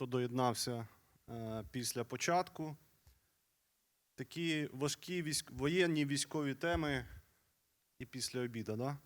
хто доєднався е, після початку. Такі важкі військ... воєнні військові теми і після обіду. Да?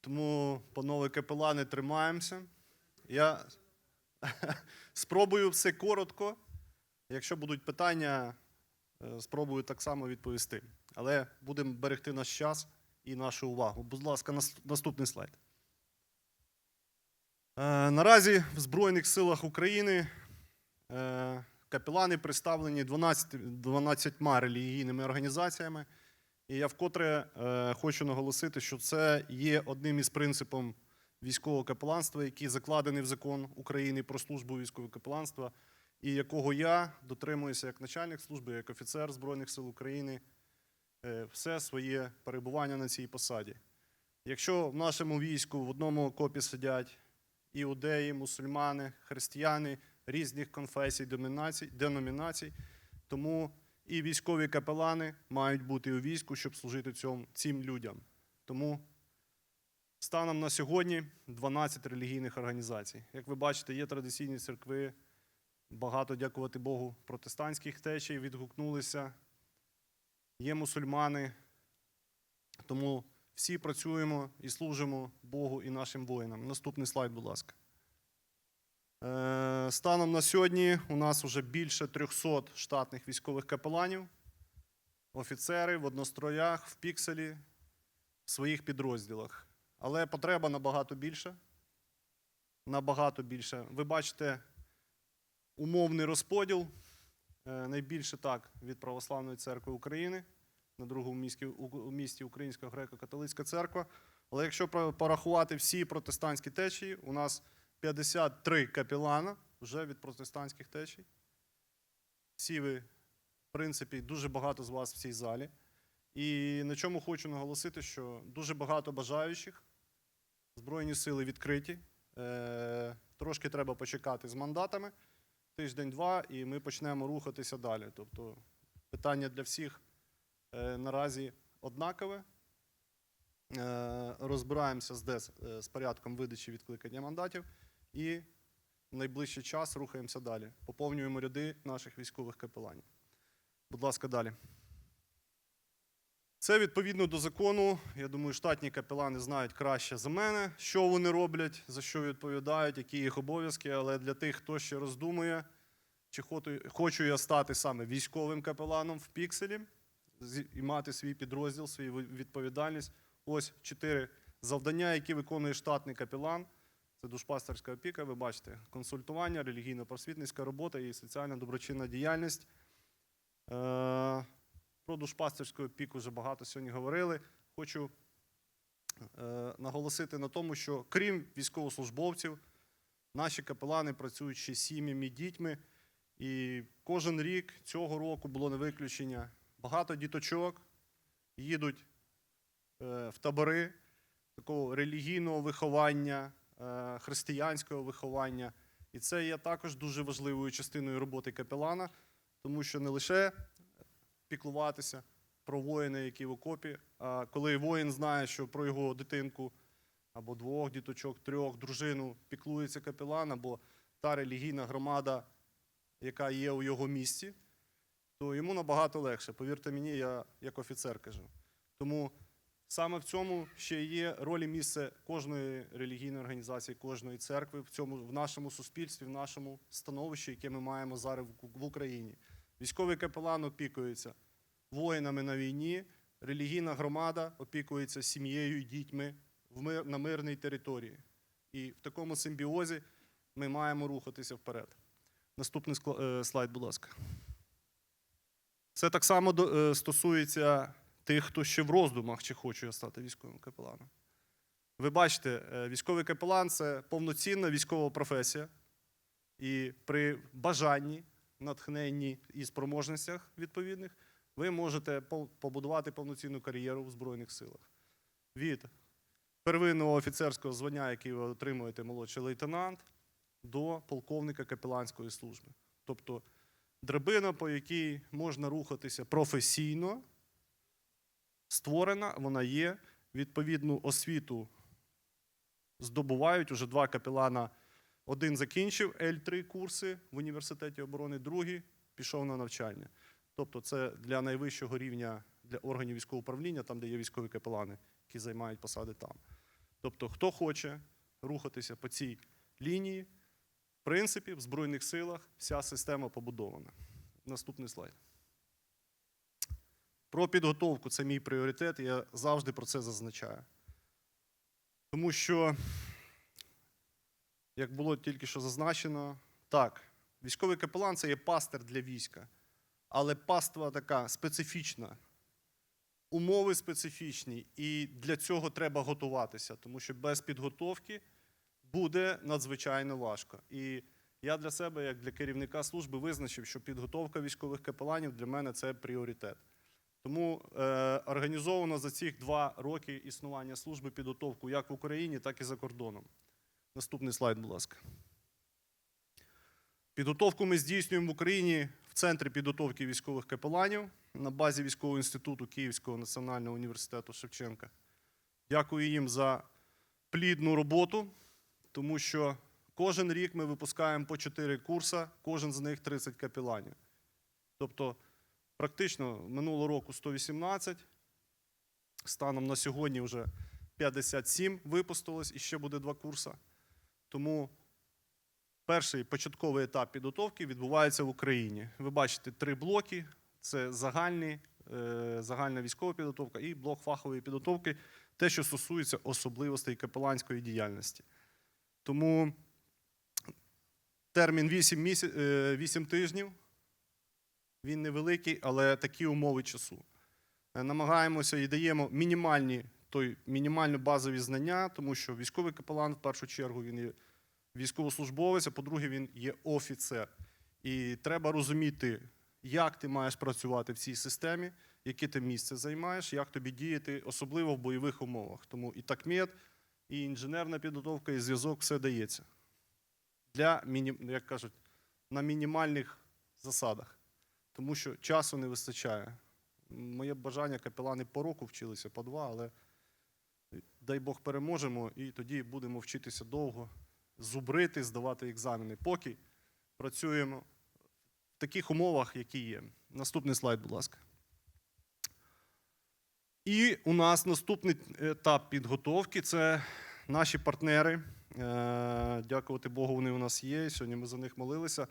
Тому, панове капелани, тримаємося. Я спробую все коротко. Якщо будуть питання, е, спробую так само відповісти. Але будемо берегти наш час і нашу увагу. Будь ласка, нас- наступний слайд. Е, Наразі в Збройних силах України е, капелани представлені 12, 12 релігійними організаціями. І я вкотре е, хочу наголосити, що це є одним із принципів військового капеланства, який закладений в закон України про службу військового капеланства, і якого я дотримуюся як начальник служби, як офіцер Збройних сил України все своє перебування на цій посаді. Якщо в нашому війську в одному окопі сидять іудеї, мусульмани, християни різних конфесій, деномінацій, тому і військові капелани мають бути у війську, щоб служити цьому, цим людям. Тому станом на сьогодні 12 релігійних організацій. Як ви бачите, є традиційні церкви, багато, дякувати Богу, протестантських течій відгукнулися, є мусульмани. Тому всі працюємо і служимо Богу і нашим воїнам. Наступний слайд, будь ласка. Е, Станом на сьогодні у нас вже більше 300 штатних військових капеланів, офіцери в одностроях, в пікселі, в своїх підрозділах. Але потреба набагато більша. Набагато більше. Ви бачите умовний розподіл. Е, Найбільше так від Православної церкви України на другому у місті Українська греко-католицька церква. Але якщо порахувати всі протестантські течії, у нас 53 капелана вже від протестантських течій. Всі ви, в принципі, дуже багато з вас в цій залі. І на чому хочу наголосити, що дуже багато бажаючих, Збройні сили відкриті. Е, трошки треба почекати з мандатами, тиждень-два, і ми почнемо рухатися далі. Тобто питання для всіх наразі однакове. Е, розбираємося з ДЕС е, з порядком видачі відкликання мандатів і в найближчий час рухаємося далі. Поповнюємо ряди наших військових капеланів. Будь ласка, далі. Це відповідно до закону. Я думаю, штатні капелани знають краще за мене, що вони роблять, за що відповідають, які їх обов'язки. Але для тих, хто ще роздумує, чи хочу- я стати саме військовим капеланом в пікселі і мати свій підрозділ, свою відповідальність. Ось чотири завдання, які виконує штатний капелан. Це душпастерська опіка, ви бачите, консультування, релігійно-просвітницька робота і соціальна доброчинна діяльність. Е, Про душпастерську опіку вже багато сьогодні говорили. Хочу е, наголосити на тому, що крім військовослужбовців, наші капелани працюють ще з сім'ями, дітьми. І кожен рік цього року було не виключення. Багато діточок їдуть е, в табори такого релігійного виховання, е, християнського виховання. І це є також дуже важливою частиною роботи капелана, тому що не лише піклуватися про воїна, які в окопі, а коли воїн знає, що про його дитинку або двох діточок, трьох, дружину піклується капелан, або та релігійна громада, яка є у його місті, то йому набагато легше. Повірте мені, я як офіцер кажу. Тому саме в цьому ще є роль і місце кожної релігійної організації, кожної церкви в цьому в нашому суспільстві, в нашому становищі, яке ми маємо зараз в- Україні. Військовий капелан опікується воїнами на війні, релігійна громада опікується сім'єю і дітьми на мирній території. І в такому симбіозі ми маємо рухатися вперед. Наступний е, слайд, будь ласка. Це так само е, стосується тих, хто ще в роздумах, чи хочу я стати військовим капеланом. Ви бачите, е, військовий капелан це повноцінна військова професія. І при бажанні, натхненні і спроможностях відповідних ви можете побудувати повноцінну кар'єру в Збройних силах. Від первинного офіцерського звання, який ви отримуєте молодший лейтенант, до полковника капеланської служби. Тобто драбина, по якій можна рухатися професійно, створена, вона є. Відповідну освіту здобувають уже два капелана Один закінчив L3 курси в університеті оборони, другий пішов на навчання. Тобто, це для найвищого рівня для органів військового управління, там, де є військові капелани, які займають посади там. Тобто, хто хоче рухатися по цій лінії, принципі, в Збройних силах вся система побудована. Наступний слайд. Про підготовку це мій пріоритет, я завжди про це зазначаю. Тому що, як було тільки що зазначено, так, військовий капелан це є пастир для війська, але паства така специфічна, умови специфічні, і для цього треба готуватися, тому що без підготовки буде надзвичайно важко. І я для себе, як для керівника служби, визначив, що підготовка військових капеланів для мене це пріоритет. Тому е, організовано за ці два роки існування служби підготовку як в Україні, так і за кордоном. Наступний слайд, будь ласка. Підготовку ми здійснюємо в Україні в Центрі підготовки військових капеланів на базі військового інституту Київського національного університету Шевченка. Дякую їм за плідну роботу, тому що кожен рік ми випускаємо по 4 курси, кожен з них 30 капеланів. Тобто, практично минулого року 118, станом на сьогодні вже 57 випустилось і ще буде два курси. Тому перший початковий етап підготовки відбувається в Україні. Ви бачите три блоки: це загальні, е, загальна військова підготовка і блок фахової підготовки, те, що стосується особливостей капеланської діяльності. Тому термін 8, міся... 8 тижнів. Він невеликий, але такі умови часу. Е, Намагаємося і даємо мінімальні, той, мінімально базові знання, тому що військовий капелан, в першу чергу, він є військовослужбовець, а по-друге, він є офіцер. І треба розуміти, як ти маєш працювати в цій системі, яке ти місце займаєш, як тобі діяти, особливо в бойових умовах. Тому і такмет, і інженерна підготовка, і зв'язок все дається. Для, як кажуть, на мінімальних засадах тому що часу не вистачає. Моє бажання капелани по року вчилися, по два, але дай Бог переможемо, і тоді будемо вчитися довго, зубрити, здавати екзамени. Поки працюємо в таких умовах, які є. Наступний слайд, будь ласка. І у нас наступний етап підготовки це наші партнери. Е, Дякувати Богу, вони у нас є. Сьогодні ми за них молилися.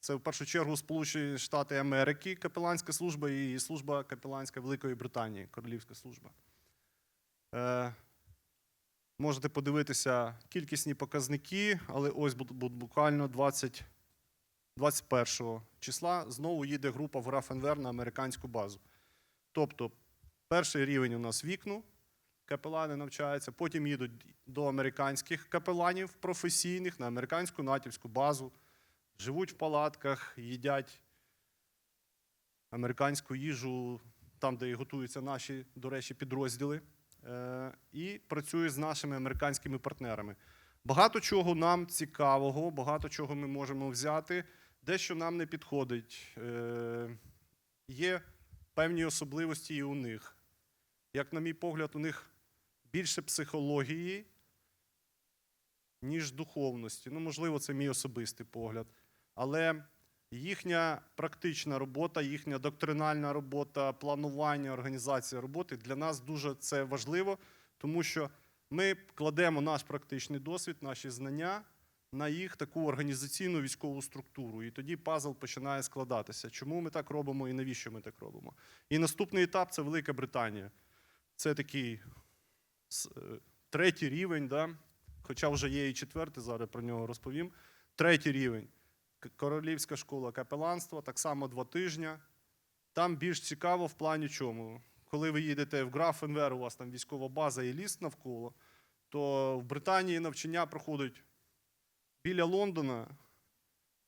Це в першу чергу Сполучені Штати Америки, капеланська служба і служба капеланська Великої Британії, королівська служба. Е, можете подивитися кількісні показники, але ось бу- бу- буквально 20, 21 числа знову їде група в Графенвер на американську базу. Тобто, перший рівень у нас вікну, капелани навчаються, потім їдуть до американських капеланів професійних на американську натівську базу живуть в палатках, їдять американську їжу там, де готуються наші, до речі, підрозділи, е, і працюють з нашими американськими партнерами. Багато чого нам цікавого, багато чого ми можемо взяти, дещо нам не підходить. Е, Є певні особливості і у них. Як, на мій погляд, у них більше психології, ніж духовності. Ну, можливо, це мій особистий погляд. Але їхня практична робота, їхня доктринальна робота, планування, організація роботи для нас дуже це важливо, тому що ми кладемо наш практичний досвід, наші знання на їх таку організаційну військову структуру. І тоді пазл починає складатися. Чому ми так робимо і навіщо ми так робимо? І наступний етап це Велика Британія. Це такий е, третій рівень, да? хоча вже є і четвертий, зараз про нього розповім. Третій рівень. Королівська школа капеланства, так само два тижні. Там більш цікаво в плані чому. Коли ви їдете в Графенвер, у вас там військова база і ліс навколо, то в Британії навчання проходить біля Лондона.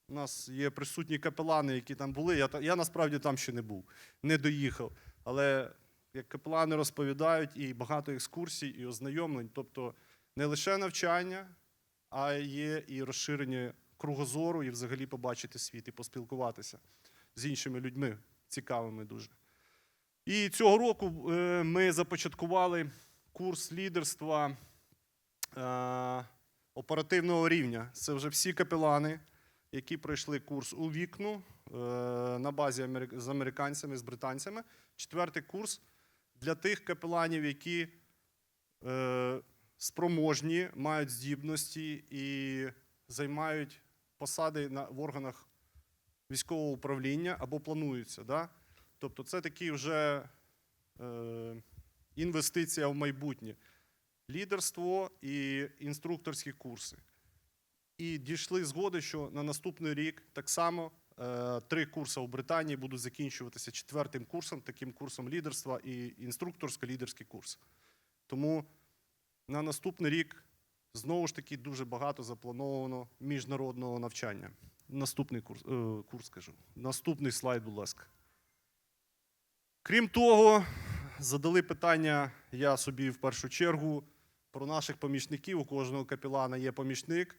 У нас є присутні капелани, які там були. Я, я насправді там ще не був, не доїхав. Але як капелани розповідають, і багато екскурсій, і ознайомлень. Тобто не лише навчання, а є і розширення кругозору, і взагалі побачити світ, і поспілкуватися з іншими людьми, цікавими дуже. І цього року е, ми започаткували курс лідерства е, оперативного рівня. Це вже всі капелани, які пройшли курс у вікну е, на базі з американцями, з британцями. Четвертий курс для тих капеланів, які е, спроможні, мають здібності і займають посади на, в органах військового управління або плануються. Да? Тобто це такі вже е, інвестиція в майбутнє, лідерство і інструкторські курси. І дійшли згоди, що на наступний рік так само три курси в Британії будуть закінчуватися четвертим курсом, таким курсом лідерства і інструкторсько-лідерський курс. Тому на наступний рік знову ж таки дуже багато заплановано міжнародного навчання. Наступний курс, е, курс кажу. Наступний слайд, будь ласка. Крім того, задали питання я собі в першу чергу про наших помічників. У кожного капілана є помічник.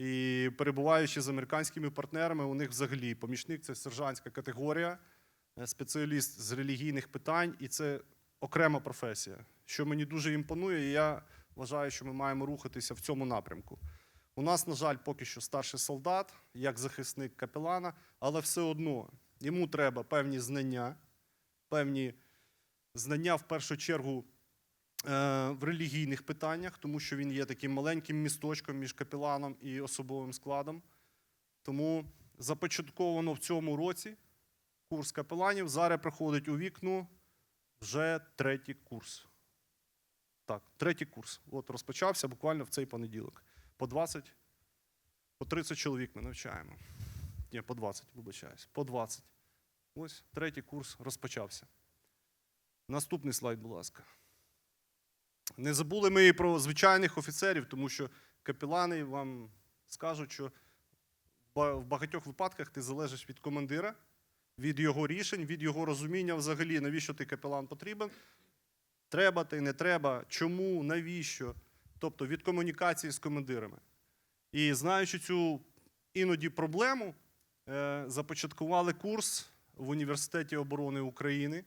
І перебуваючи з американськими партнерами, у них взагалі помічник це сержантська категорія, е, спеціаліст з релігійних питань, і це окрема професія, що мені дуже імпонує. І я вважаю, що ми маємо рухатися в цьому напрямку. У нас, на жаль, поки що старший солдат, як захисник капелана, але все одно йому треба певні знання, певні знання в першу чергу в релігійних питаннях, тому що він є таким маленьким місточком між капеланом і особовим складом. Тому започатковано в цьому році курс капеланів. Зараз проходить у вікну вже третій курс. Так, третій курс. От розпочався буквально в цей понеділок. По 20, по 30 чоловік ми навчаємо. Ні, по 20, вибачаюсь. По 20. Ось третій курс розпочався. Наступний слайд, будь ласка. Не забули ми і про звичайних офіцерів, тому що капелани вам скажуть, що в багатьох випадках ти залежиш від командира, від його рішень, від його розуміння взагалі, навіщо ти капелан потрібен. Треба ти, не треба, чому, навіщо. Тобто від комунікації з командирами. І знаючи цю іноді проблему, е, започаткували курс в Університеті оборони України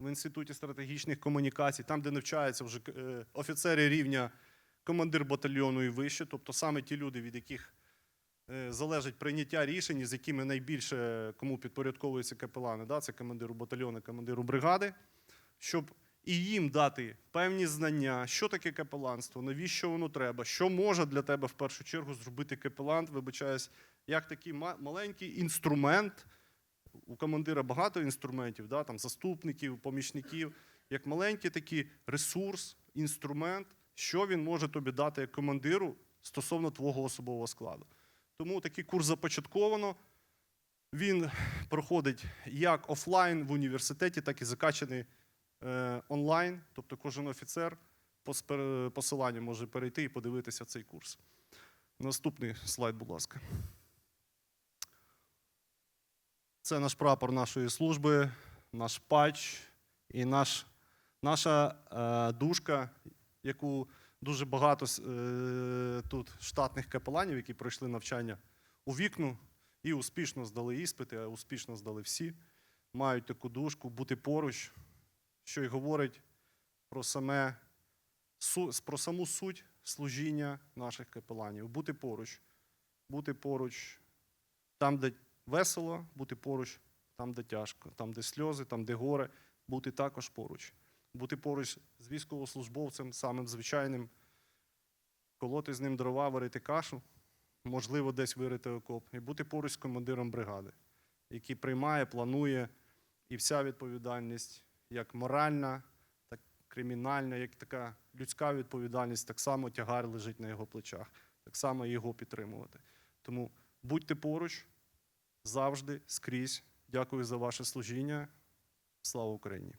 в Інституті стратегічних комунікацій, там, де навчаються вже е, офіцери рівня командир батальйону і вище, тобто саме ті люди, від яких е, залежить прийняття рішень, з якими найбільше кому підпорядковуються капелани, да, це командиру батальйону, командиру бригади, щоб і їм дати певні знання, що таке капеланство, навіщо воно треба, що може для тебе в першу чергу зробити капелант, вибачаюсь, як такий маленький інструмент. У командира багато інструментів, да, там, заступників, помічників, як маленький такий ресурс, інструмент, що він може тобі дати як командиру стосовно твого особового складу. Тому такий курс започатковано. Він проходить як офлайн в університеті, так і закачаний е, онлайн. Тобто кожен офіцер по посиланню може перейти і подивитися цей курс. Наступний слайд, будь ласка. Це наш прапор нашої служби, наш патч і наш, наша е, дужка, яку дуже багато е, тут штатних капеланів, які пройшли навчання у вікну і успішно здали іспити, а успішно здали всі, мають таку дужку, бути поруч, що й говорить про, саме, про саму суть служіння наших капеланів. Бути поруч, бути поруч там, де весело, бути поруч, там, де тяжко, там, де сльози, там, де горе, бути також поруч. Бути поруч з військовослужбовцем, самим звичайним, колоти з ним дрова, варити кашу, можливо, десь вирити окоп, і бути поруч з командиром бригади, який приймає, планує, і вся відповідальність, як моральна, так кримінальна, як така людська відповідальність, так само тягар лежить на його плечах, так само його підтримувати. Тому будьте поруч завжди, скрізь. Дякую за ваше служіння. Слава Україні!